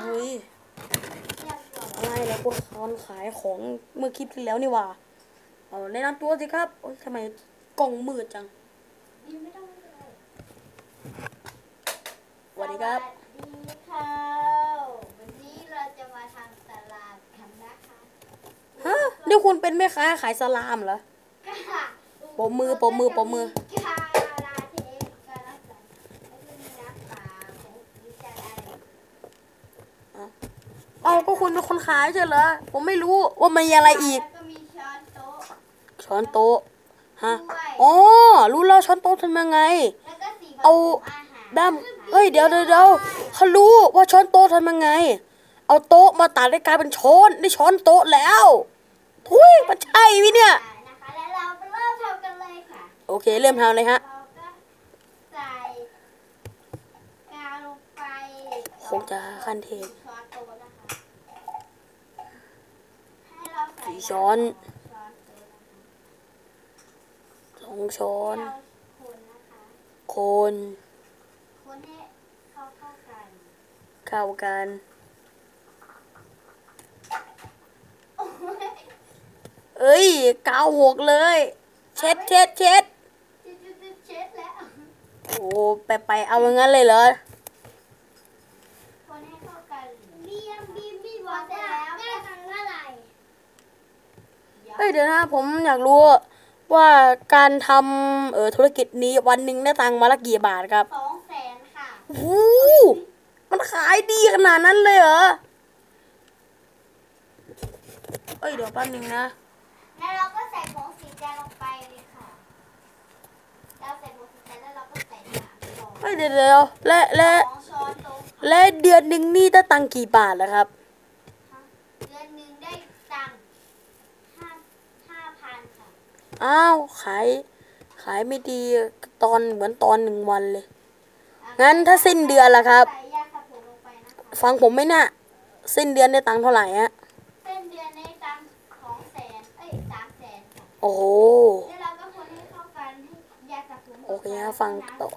เฮ้ยอยากบอกอะไรแล้วพวกคอนขายของเมื่อคลิปที่แล้วนี่หว่าเอาแนะนำตัวสิครับโอ๊ยทำไมกล้องมืดจังดีไม่ต้องเลยสวัสดีครับสวัสดีค่ะวันนี้เราจะมาทำสลัดกันนะคะฮะนี่คุณเป็นแม่ค้าขายสลามเหรอค่ะปมมือปมมือปมมือ ค่ะลาเทสก็รับสันแล้วก็มีน้ำปลาของวิจารณ์อะไร เอาก็ คุณเป็นคนขายใช่เหรอผมไม่รู้ว่ามันมีอะไรอีกแล้วก็มีช้อนโต๊ะ ช้อนโต๊ะฮะด้วยอ๋อรู้แล้วช้อนโต๊ะทำยังไง แล้วก็สีผสมเอาอาหารด้ามเอ้ยเดี๋ยวเดี๋ยวเดี๋ยวเขารู้ว่าช้อนโต๊ะทำยังไง เอาโต๊ะมาตัดให้กลายเป็นช้อนได้ช้อนโต๊ะแล้วทุยมันใช่วิเนี่ยนะคะแล้วเราไปเริ่มทำกันเลยค่ะ โอเคเริ่มทำเลยฮะเราก็ใส่กาวลงไปคงจะขั้นเทพ ช้อนโต๊ะนะคะให้เราใสี่ช้อนสองช้อนคนคะคนคนให้เข้าเข้ากันเข้ากันโอ้ยเกาวหกเลย เช็ดเช็ดเช็ดโอ้ไปไปเอาอย่างนั้นเลยเหรอ คนให้เข้ากันเบียมบีมบีบอกเสร็จแล้วได้ตังค์เท่าไหร่ เฮ้ยเดี๋ยวนะผมอยากรู้ว่าการทำเออธุรกิจนี้วันหนึ่งได้ตังค์มาละกี่บาทครับสองแสนค่ะโอ้โหมันขายดีขนาดนั้นเลยเหรอเอ้ยเดี๋ยวแป๊บนึงนะ แล้วเราก็ใส่ผงสีแดงลงไปเลยค่ะเราใส่ผงสีแดงแล้วเราก็ใส่สามช้อนเฮ้ยเดี๋ยวเดี๋ยวและและสองช้อนโต๊ะและเดือนหนึ่งนี่ได้ตังค์กี่บาทแล้วครับเดือนหนึ่งได้ตังค์ห้าห้าพันค่ะ อ้าว ขาย ขายไม่ดีตอนเหมือนตอนหนึ่งวันเลย งั้นถ้าสิ้นเดือนล่ะครับใส่ยาสระผมลงไปนะคะฟังผมไหมน่ะสิ้นเดือนได้ตังค์เท่าไหร่ฮะเส้นเดือนได้ตังค์สองแสนเอ้ยสามแสนค่ะโอ้โหแล้วเราก็คนให้เข้ากันให้ยาสระผมโอเคนะฟังต่อ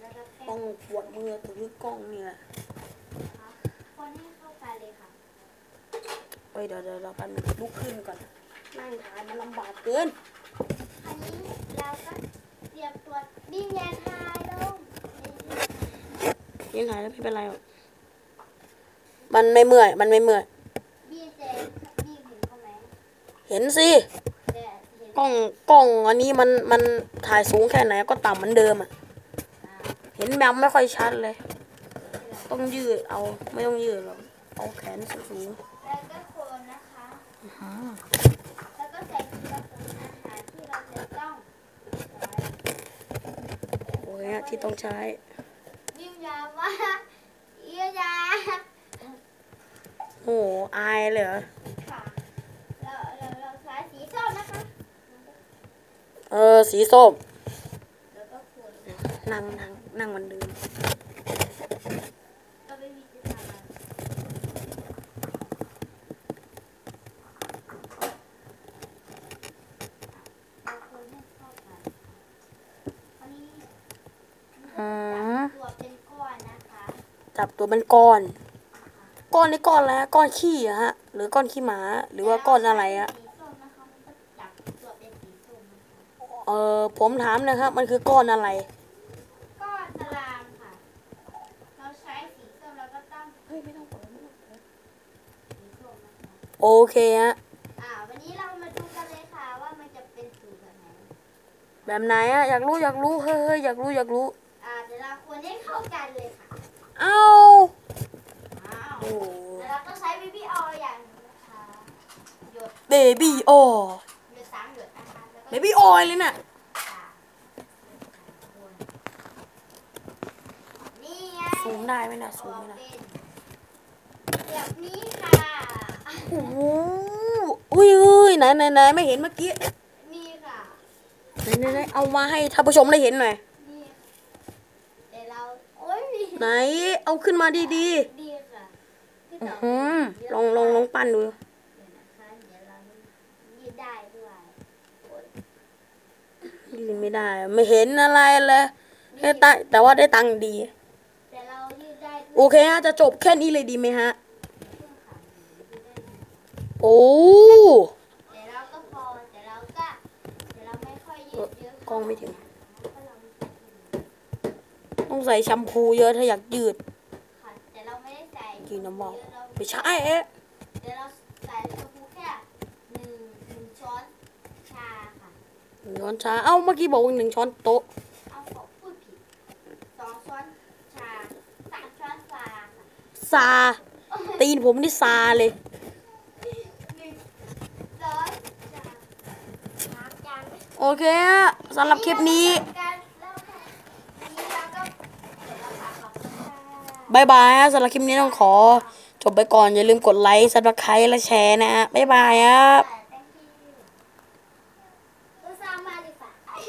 แล้วก็แป้ต้องงปวดมือถือกล้องเนี่ยคนให้เข้ากันเลยค่ะเอ้ยเดี๋ยวเดี๋ยวเรากันงลุกขึ้นก่อน นั่งถ่ายมันลำบากเกิน อันนี้เราก็เตรียมตัวดิ้นยาทายลงยังถ่ายแล้วไม่เป็นไรหรอกมันไม่เมื่อย มันไม่เมื่อย บี้เจนบี้เห็นเขาไหมเห็นสิแต่เห็นกล้อง กล้องอันนี้มัน มันถ่ายสูงแค่ไหนก็ต่ำเหมือนเดิมอะ อ่าเห็นแมวไม่ค่อยชัดเลย ต้องยืด เอา ไม่ต้องยืดหรอก เอาแขนสูงแล้วก็โคนนะคะ ๆอื้อหือ แล้วก็ใส่ผสมอาหารที่เราจะต้องใช้ โอ้ยฮะที่ต้องใช้ยิ่งยาว่าเอียยาโอ้โหอายเลยเหรอค่ะเราเราเราใช้สีส้มนะคะ เออ สีส้มแล้วก็คนนั่งนั่งนั่งมันเดิม ก็ไม่มีจะทำอะไรเอาคนให้เข้ากันอันนี้ อืม ตัวเป็นก้อนนะคะ จับตัวเป็นก้อน ก้อนนี่ก้อนอะไรฮะก้อนขี้อะฮะ หรือก้อนขี้หมา หรือว่าก้อนอะไรอะสีส้มนะคะมันก็จับตัวเป็นสีส้มนะคะเออผมถามนะครับ มันคือก้อนอะไร ก้อนสลามค่ะ เราใช้สีส้มแล้วก็ต้องเฮ้ยไม่ต้องเปิดไม่ต้องเปิดสีส้มนะคะโอเคฮะ อ่า วันนี้เรามาดูกันเลยค่ะว่ามันจะเป็นสูตรแบบไหน แบบไหนอะอยากรู้อยากรู้ เฮ้ยเฮ้ยอยากรู้อยากรู้ อ่าเดี๋ยวเราควรให้เข้ากันเลยค่ะ เอ้า อ้าว โอ้ แล้วเราก็ใช้บีบี้ออยล์อย่างหนึงนะคะ หยด เบบี้ออหยดสามหยดนะคะแล้วก็เบบี้ออยเลยน่ะอ่านี่ไงซูมได้ไหมน่ะซูมไม่ได้เป็นแบบนี้ค่ะโอ้โหอุ้ยอุ้ยไหนไหนไหนไม่เห็นเมื่อกี้นี่ค่ะไหนไหนไหนเอามาให้ท่านผู้ชมได้เห็นหน่อยนี่เดี๋ยวเราโอ๊ยไหนเอาขึ้นมาดีดีค่ะที่ๆอื้ต่ออหือลองลองลองปั้นดู เดี๋ยวนะคะเดี๋ยวเรายืดได้ด้วยโอ๊ย ยืน ไม่ได้ ไม่เห็นอะไรเลยได้ตังค์แต่ว่าได้ตังค์ดี แต่เรายืดได้โอเคฮะจะจบแค่นี้เลยดีไหมฮะ โอ้เดี๋ยวเราก็พอเดี๋ยวเราก็เดี๋ยวเราไม่ค่อยยืดเยอะกล้องไม่ถึง ต้องใส่แชมพูเยอะถ้าอยากยืดค่ะแต่เราไม่ได้ใส่กินน้ำเมาเยอะเราไม่ใช่เอ๊ะเดี๋ยวเราใส่ชมพูแค่หนึ่งหนึ่งช้อนชาค่ะ หนึ่ง ช้อนชา เอ้าเมื่อกี้บอกว่าหนึ่งช้อนโต๊ะเอาขอพูดผิดสองช้อนชาสามช้อนชาค่ะซา ตีนผมนี่ซาเลย หนึ่งช้อนชาน้ำจานโอเคฮะสำหรับคลิปนี้การเล่าค่ะนี้เราก็เดี๋ยวเราฝากขอบคุณค่ะบายบายฮะสำหรับคลิปนี้ต้องขอ จบไปก่อนอย่าลืมกดไลค์ซับสไครต์และแชร์นะฮะบายบายครับ thank you อุต